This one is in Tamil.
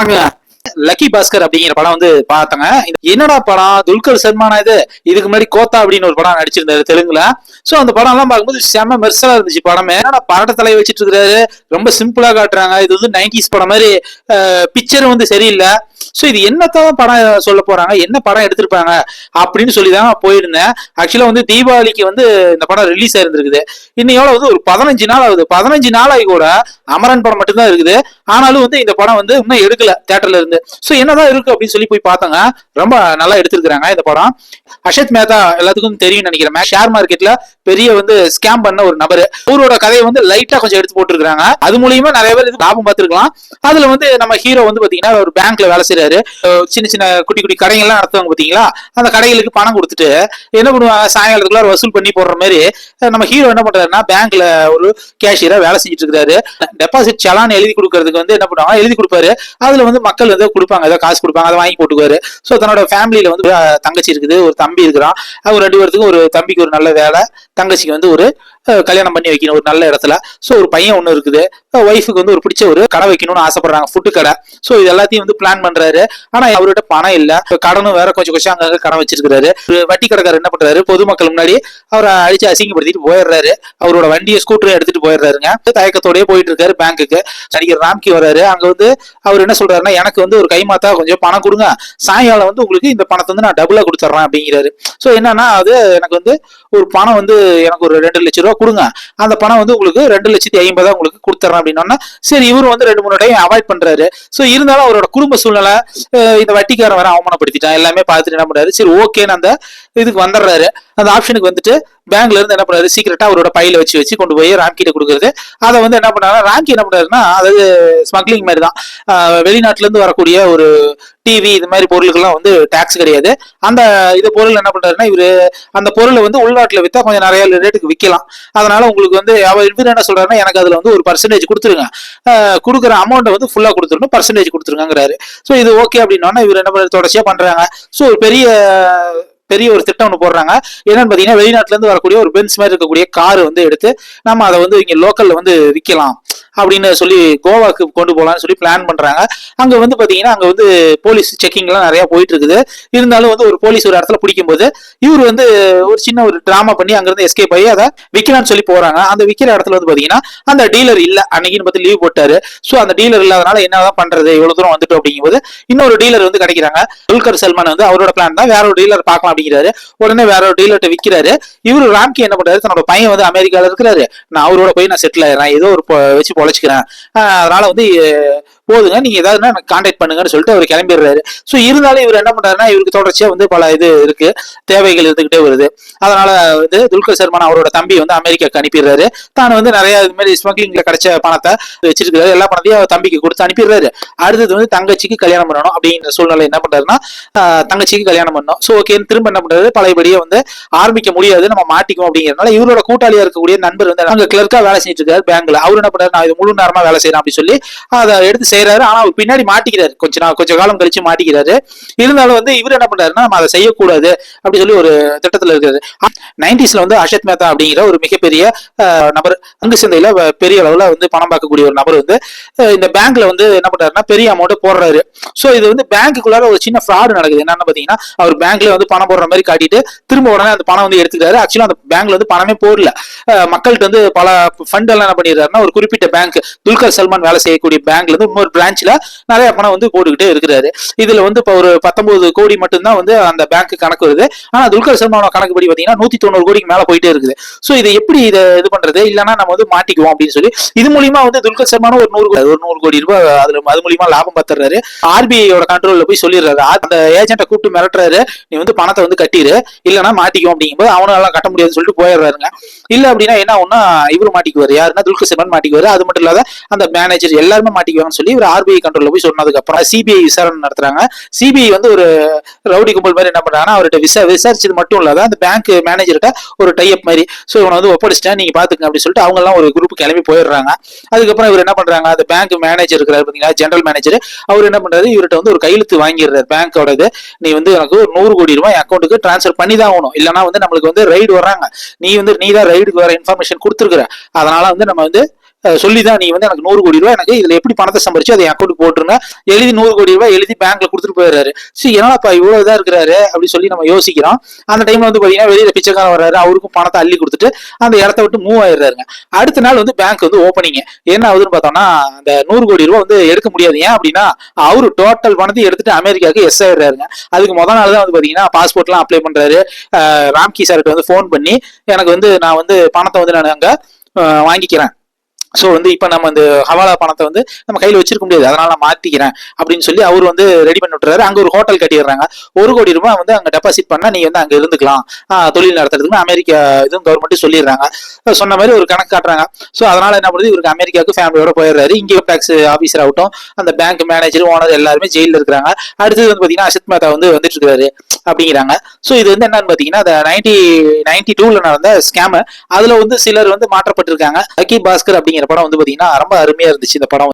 வணக்கம் லக்கி பாஸ்கர் அப்படிங்கிற படம் வந்து பார்த்தங்க. என்னடா படம்? துல்கர் சல்மானா இது? இதுக்கு முன்னாடி கோத்தா அப்படின்னு ஒரு படம் நடிச்சிருந்தாரு தெலுங்குல. சோ அந்த படம் எல்லாம் பார்க்கும்போது செம்ம மெர்சலா இருந்துச்சு படமே. என்னடா பரட்ட தலை வச்சிட்டு இருக்காரு ரொம்ப சிம்பிளா காட்டுறாங்க. இது வந்து நைன்டிஸ் படம் மாதிரி பிக்சர் வந்து சரியில்லை. சோ இது என்னத்தான் படம் சொல்ல போறாங்க? என்ன படம் எடுத்திருப்பாங்க? அப்படின்னு சொல்லி தான் போயிருந்தேன். ஆக்சுவலா வந்து தீபாவளிக்கு வந்து இந்த படம் ரிலீஸ் ஆயிருந்திருக்குது. இன்னும் எவ்வளவு வந்து ஒரு பதினஞ்சு நாள் ஆகுது. பதினஞ்சு நாள் ஆகி கூட அமரன் படம் மட்டும்தான் இருக்குது. ஆனாலும் வந்து இந்த படம் வந்து இன்னும் எடுக்கல தேட்டர்ல இருந்து. சோ என்னதான் இருக்கு அப்படின்னு சொல்லி போய் பார்த்தாங்க. ரொம்ப நல்லா எடுத்திருக்காங்க இந்த படம். அஷத் மேத்தா எல்லாத்துக்கும் தெரியும் நினைக்கிறேன். ஷேர் மார்க்கெட்ல பெரிய வந்து ஸ்கேம் பண்ண ஒரு நபர். அவரோட கதையை வந்து லைட்டா கொஞ்சம் எடுத்து போட்டுருக்காங்க அது மூலியமா நிறைய பேர் இது லாபம் பார்த்துருக்கலாம். அதுல வந்து நம்ம ஹீரோ வந்து பாத்தீங்கன்னா ஒரு பேங்க்ல வேலை செய்யறாரு சின்ன சின்ன குட்டி குட்டி கடைகள்லாம் நடத்துவாங்க பாத்தீங்களா? அந்த கடைகளுக்கு பணம் கொடுத்துட்டு என்ன பண்ணுவாங்க? சாயங்காலத்துக்குள்ள வசூல் பண்ணி போடுற மாதிரி நம்ம ஹீரோ என்ன பண்றாருன்னா பேங்க்ல ஒரு கேஷியரா வேலை செஞ்சுட்டு இருக்காரு. டெபாசிட் சலான் எழுதி கொடுக்கறதுக்கு வந்து என்ன பண்ணுவாங்க எழுதி கொடுப்பாரு. அதுல வந்து மக்கள் வந்து கொடுப்பாங்க. ஏதாவது காசு கொடுப்பாங்க அதை வாங்கி போட்டுக்குவாரு. ஸோ தன்னோட ஃபேமிலியில வந்து தங்கச்சி இருக்குது. ஒரு தம்பி இருக்கிறான். அவர் ரெண்டு பேர்த்துக்கும் ஒரு தம்பிக்கு ஒரு நல்ல வேலை. தங்கச்சிக்கு வந்து ஒரு கல்யாணம் பண்ணி வைக்கணும் ஒரு நல்ல இடத்துல. ஸோ ஒரு பையன் ஒன்று இருக்குது. ஒய்ஃபுக்கு வந்து ஒரு பிடிச்ச ஒரு கடை வைக்கணும்னு ஆசைப்படுறாங்க ஃபுட்டு கடை. ஸோ இது எல்லாத்தையும் வந்து பிளான் பண்றாரு. ஆனா அவர்கிட்ட பணம் இல்லை. கடனும் வேற கொஞ்சம் கொஞ்சம் அங்கங்க கடன் வச்சிருக்கிறாரு. வட்டி கடைக்காரர் என்ன பண்றாரு? பொதுமக்கள் முன்னாடி அவரை அடிச்சு அசிங்கப்படுத்திட்டு போயிடுறாரு. அவரோட வண்டியை ஸ்கூட்டரை எடுத்துட்டு போயிடுறாருங்க. தயக்கத்தோடயே போயிட்டு இருக்காரு பேங்க்குக்கு நடிகர் ராம்கி வர்றாரு அங்க வந்து அவர் என்ன சொல்றாருன்னா எனக்கு வந்து ஒரு கைமாத்தா கொஞ்சம் பணம் கொடுங்க. சாயங்காலம் வந்து உங்களுக்கு இந்த பணத்தை வந்து நான் டபுளா கொடுத்துட்றேன் அப்படிங்கிறாரு. ஸோ என்னன்னா அது எனக்கு வந்து ஒரு பணம் வந்து எனக்கு ஒரு ரெண்டு லட்சம் ரூபா கொடுங்க. அந்த பணம் வந்து உங்களுக்கு ரெண்டு லட்சத்தி ஐம்பதா உங்களுக்கு கொடுத்துறேன் அப்படின்னா சரி இவரு வந்து ரெண்டு மூணு டைம் அவாய்ட் பண்றாரு. சோ இருந்தாலும் அவரோட குடும்ப சூழ்நிலை இந்த வட்டிக்காரன் வர அவமானப்படுத்திட்டான். எல்லாமே பார்த்துட்டு என்ன பண்றாரு? சரி ஓகேன்னு அந்த இதுக்கு வந்துடுறாரு. அந்த ஆப்ஷனுக்கு வந்துட்டு பேங்க்ல இருந்து என்ன பண்றாரு சீக்கிரட்டா அவரோட பையில வச்சு வச்சு கொண்டு போய் ராம்கிட்ட கொடுக்குறது. அதை வந்து என்ன பண்ணாரு ராம்கி என்ன பண்றாருன்னா அதாவது ஸ்மக்லிங் மாதிரி தான். வெளிநாட்டுல இருந்து வரக்கூடிய ஒரு டிவி இது மாதிரி பொருளுக்கெல்லாம் வந்து டாக்ஸ் கிடையாது. அந்த இது பொருள் என்ன பண்றாருன்னா இவரு அந்த பொருளை வந்து உள்நாட்டுல வித்தா கொஞ்சம் நிறைய ரேட்டுக்கு விற்கலாம் அதனால உங்களுக்கு வந்து அவர் இவர் என்ன சொல்றாருன்னா எனக்கு அதுல வந்து ஒரு பர்சன்டேஜ் கொடுத்துருங்க. கொடுக்குற அமௌண்ட்டை வந்து ஃபுல்லா கொடுத்துருணும் பர்சன்டேஜ் கொடுத்துருங்கிறாரு ஸோ இது ஓகே அப்படின்னா இவர் என்ன பண்றாரு தொடர்ச்சியா பண்றாங்க. ஸோ ஒரு பெரிய பெரிய ஒரு திட்டம் ஒன்று போடுறாங்க. என்னன்னு பார்த்தீங்கன்னா வெளிநாட்டிலேருந்து வரக்கூடிய ஒரு பென்ஸ் மாதிரி இருக்கக்கூடிய கார் வந்து எடுத்து நம்ம அதை வந்து இங்கே லோக்கலில் வந்து விற்கலாம் அப்படின்னு சொல்லி கோவாக்கு கொண்டு போகலாம்னு சொல்லி பிளான் பண்றாங்க. அங்க வந்து பாத்தீங்கன்னா அங்க வந்து போலீஸ் செக்கிங் எல்லாம் நிறைய போயிட்டு இருக்குது இருந்தாலும் வந்து ஒரு போலீஸ் ஒரு இடத்துல பிடிக்கும் போது இவர் வந்து ஒரு சின்ன ஒரு டிராமா பண்ணி அங்கேருந்து எஸ்கேப் ஆகி அதை விற்கலாம்னு சொல்லி போறாங்க. அந்த விற்கிற இடத்துல வந்து பாத்தீங்கன்னா அந்த டீலர் இல்ல. அன்னைக்குன்னு பார்த்து லீவ் போட்டாரு. ஸோ அந்த டீலர் இல்லாதனால என்னதான் பண்றது? இவ்வளவு தூரம் வந்துட்டு அப்படிங்கும்போது இன்னொரு டீலர் வந்து கிடைக்கிறாங்க. துல்கர் சல்மான் வந்து அவரோட பிளான் தான். வேற ஒரு டீலர் பார்க்கலாம் அப்படிங்கிறாரு. உடனே வேற ஒரு டீலர்கிட்ட விற்கிறாரு இவரு ராம்கி என்ன பண்றாரு? தன்னோட பையன் வந்து அமெரிக்கால இருக்கிறாரு. நான் அவரோட போய் நான் செட்டில் ஆயிடுறேன். ஏதோ ஒரு வச்சு பொழைச்சிக்கிறேன் தொலைச்சிக்கிறேன் அதனால வந்து போதுங்க. நீங்க ஏதாவதுனா எனக்கு கான்டாக்ட் பண்ணுங்கன்னு சொல்லிட்டு அவர் கிளம்பிடுறாரு. ஸோ இருந்தாலும் இவர் என்ன பண்றாருன்னா இவருக்கு தொடர்ச்சியா வந்து பல இது இருக்கு. தேவைகள் இருந்துகிட்டே வருது. அதனால வந்து துல்கர் சல்மான் அவரோட தம்பி வந்து அமெரிக்காக்கு அனுப்பிடுறாரு. தான் வந்து நிறைய இது மாதிரி ஸ்மக்லிங்ல கிடைச்ச பணத்தை வச்சிருக்கிறாரு. எல்லா பணத்தையும் அவர் தம்பிக்கு கொடுத்து அனுப்பிடுறாரு. அடுத்தது வந்து தங்கச்சிக்கு கல்யாணம் பண்ணணும் அப்படிங்கிற சூழ்நிலை என்ன பண்றாருன்னா தங்கச்சிக்கு கல்யாணம் பண்ணணும். ஸோ ஓகே திரும்ப என்ன பண்றாரு? பழையபடியே வந்து ஆரம்பிக்க முடியாது. நம்ம மாட்டிக்கும் அப்படிங்கிறதுனால இவரோட கூட்டாளியா இருக்கக்கூடிய நண்பர் வந்து அங்க கிளர்க்கா வேலை செஞ்சுட்டு இருக்காரு பேங்க்ல அவர் என்ன பண்றாரு? நான் இது முழு நேரமா வேலை செய்யறேன் அப்படின்னு சொல்லி அதை எடுத்து செய்யறாரு ஆனா அவர் பின்னாடி மாட்டிக்கிறாரு. கொஞ்ச நாள் கொஞ்ச காலம் கழிச்சு மாட்டிக்கிறாரு. இருந்தாலும் வந்து இவர் என்ன பண்றாருன்னா நம்ம அதை செய்யக்கூடாது அப்படி சொல்லி ஒரு திட்டத்துல இருக்காரு. நைன்டிஸ்ல வந்து அஷத் மேத்தா அப்படிங்கிற ஒரு மிகப்பெரிய நபர் அங்கு சந்தையில பெரிய அளவுல வந்து பணம் பார்க்கக்கூடிய ஒரு நபர் வந்து இந்த பேங்க்ல வந்து என்ன பண்றாருன்னா பெரிய அமௌண்ட் போடுறாரு. சோ இது வந்து பேங்க்குள்ளார ஒரு சின்ன ஃப்ராடு நடக்குது. என்னன்னு பாத்தீங்கன்னா அவர் பேங்க்ல வந்து பணம் போடுற மாதிரி காட்டிட்டு திரும்ப உடனே அந்த பணம் வந்து எடுத்துக்கிறாரு. ஆக்சுவலா அந்த பேங்க்ல வந்து பணமே போடல. மக்கள்கிட்ட வந்து பல ஃபண்ட் எல்லாம் என்ன பண்ணிடுறாருன்னா ஒரு குறிப்பிட்ட பேங்க் துல்கர் சல்மான் வேலை செய்யக்கூடிய பேங்க்ல இருந்து ஒரு பிரான்ச்ல நிறைய பணம் வந்து போட்டுக்கிட்டே இருக்கிறாரு. இதுல வந்து இப்போ ஒரு பத்தொன்பது கோடி மட்டும்தான் வந்து அந்த பேங்க் கணக்கு வருது. ஆனா துல்கர் சல்மானோட கணக்கு படி பாத்தீங்கன்னா நூத்தி தொண்ணூறு கோடிக்கு மேல போயிட்டே இருக்குது. ஸோ இதை எப்படி இதை இது பண்றது? இல்லைன்னா நம்ம வந்து மாட்டிக்குவோம் அப்படின்னு சொல்லி இது மூலியமா வந்து துல்கர் சல்மானும் ஒரு நூறு ஒரு நூறு கோடி ரூபாய் அதுல அது மூலியமா லாபம் பார்த்துறாரு ஆர்பிஐயோட கண்ட்ரோல்ல போய் சொல்லிடுறாரு. அந்த ஏஜென்ட்டை கூப்பிட்டு மிரட்டுறாரு. நீ வந்து பணத்தை வந்து கட்டிடு. இல்லைன்னா மாட்டிக்கும் அப்படிங்கும்போது அவனால கட்ட முடியாதுன்னு சொல்லிட்டு போயிடுறாருங்க. இல்ல அப்படின்னா என்ன ஒன்னா இவரு மாட்டிக்குவாரு. யாருன்னா துல்கர் சல்மான் மாட்டிக்குவாரு. அது மட்டும் இல்லாத அந்த மேனேஜர் எல்லாருமே மாட்டிக்குவாங்கன்னு சொல்லி இவர் ஆர்பிஐ கண்ட்ரோல்ல போய் சொன்னதுக்கு அப்புறம் சிபிஐ விசாரணை நடத்துறாங்க. சிபிஐ வந்து ஒரு ரவுடி கும்பல் மாதிரி என்ன பண்றாங்கன்னா அவர்கிட்ட விசா விசாரிச்சது மட்டும் இல்லாத அந்த பேங்க் மேனேஜர்கிட்ட ஒரு டைப் மாதிரி ஸோ இவனை வந்து ஒப்படைச்சிட்டேன் நீங்க பாத்துங்க அப்படின்னு சொல்லிட்டு அவங்க எல்லாம் ஒரு குரூப் கிளம்பி போயிடுறாங்க. அதுக்கப்புறம் இவர் என்ன பண்றாங்க அந்த பேங்க் மேனேஜர் இருக்கிறார் பாத்தீங்களா ஜெனரல் மேனேஜர் அவர் என்ன பண்றாரு இவர்கிட்ட வந்து ஒரு கையெழுத்து வாங்கிடுறாரு பேங்கோட இது நீ வந்து எனக்கு ஒரு நூறு கோடி ரூபாய் அக்கௌண்ட்டுக்கு ட்ரான்ஸ்ஃபர் பண்ணி தான் ஆகணும். இல்லைன்னா வந்து நம்மளுக்கு வந்து ரைடு வர்றாங்க. நீ வந்து நீ தான் ரைடுக்கு வர இன்ஃபர்மேஷன் கொடுத்துருக்குற. அதனால வந்து நம்ம வந்து சொல்லி தான் நீ வந்து எனக்கு நூறு கோடி ரூபாய் எனக்கு இதுல எப்படி பணத்தை சம்பாரிச்சு அதை என் அக்கௌண்ட் போட்டுருங்க எழுதி நூறு கோடி ரூபாய் எழுதி பேங்க்ல கொடுத்துட்டு போயிடுறாரு. சரி என்னப்பா இவ்வளவு இதா இருக்கிறாரு? அப்படின்னு சொல்லி நம்ம யோசிக்கிறோம். அந்த டைம்ல வந்து பாத்தீங்கன்னா வெளியில பிச்சைக்காரன் வர்றாரு. அவருக்கும் பணத்தை அள்ளி கொடுத்துட்டு அந்த இடத்த விட்டு மூவ் ஆயிடுறாருங்க. அடுத்த நாள் வந்து பேங்க் வந்து ஓப்பனிங் என்ன ஆகுதுன்னு பார்த்தோம்னா அந்த நூறு கோடி ரூபாய் வந்து எடுக்க முடியாது. ஏன் அப்படின்னா அவரு டோட்டல் பணத்தை எடுத்துட்டு அமெரிக்காவுக்கு எஸ் ஆயிடுறாருங்க. அதுக்கு முத நாள் தான் வந்து பாத்தீங்கன்னா பாஸ்போர்ட்லாம் அப்ளை பண்றாரு. ராம்கி சார்கிட்ட வந்து ஃபோன் பண்ணி எனக்கு வந்து நான் வந்து பணத்தை வந்து நான் அங்க வாங்கிக்கிறேன். ஸோ வந்து இப்போ நம்ம இந்த ஹவாலா பணத்தை வந்து நம்ம கையில் வச்சிருக்க முடியாது. அதனால நான் மாற்றிக்கிறேன் அப்படின்னு சொல்லி அவர் வந்து ரெடி பண்ணி விட்டுறாரு. அங்கே ஒரு ஹோட்டல் கட்டிடுறாங்க. ஒரு கோடி ரூபாய் வந்து அங்கே டெபாசிட் பண்ணால் நீ வந்து அங்கே இருந்துக்கலாம். தொழில் நடத்துறதுக்குன்னு அமெரிக்கா இதுவும் கவர்மெண்ட்டும் சொல்லிடுறாங்க. சொன்ன மாதிரி ஒரு கணக்கு காட்டுறாங்க. ஸோ அதனால என்ன பண்ணுது? இவருக்கு அமெரிக்காவுக்கு ஃபேமிலியோட போயிடுறாரு. இங்கே டேக்ஸ் ஆஃபீஸர் ஆகட்டும் அந்த பேங்க் மேனேஜர் ஓனர் எல்லாருமே ஜெயிலில் இருக்கிறாங்க. அடுத்தது வந்து பார்த்தீங்கன்னா அசித் மேத்தா வந்து வந்துட்டு இருக்காரு அப்படிங்கிறாங்க. ஸோ இது வந்து என்னன்னு பார்த்தீங்கன்னா அந்த நைன்டி நைன்டி டூவில் நடந்த ஸ்கேமு அதில் வந்து சிலர் வந்து மாற்றப்பட்டிருக்காங்க. அக்கி பாஸ்கர் அப்படிங்கிற படம் வந்து பாத்தீங்கன்னா ரொம்ப அருமையா இருந்துச்சு இந்த படம்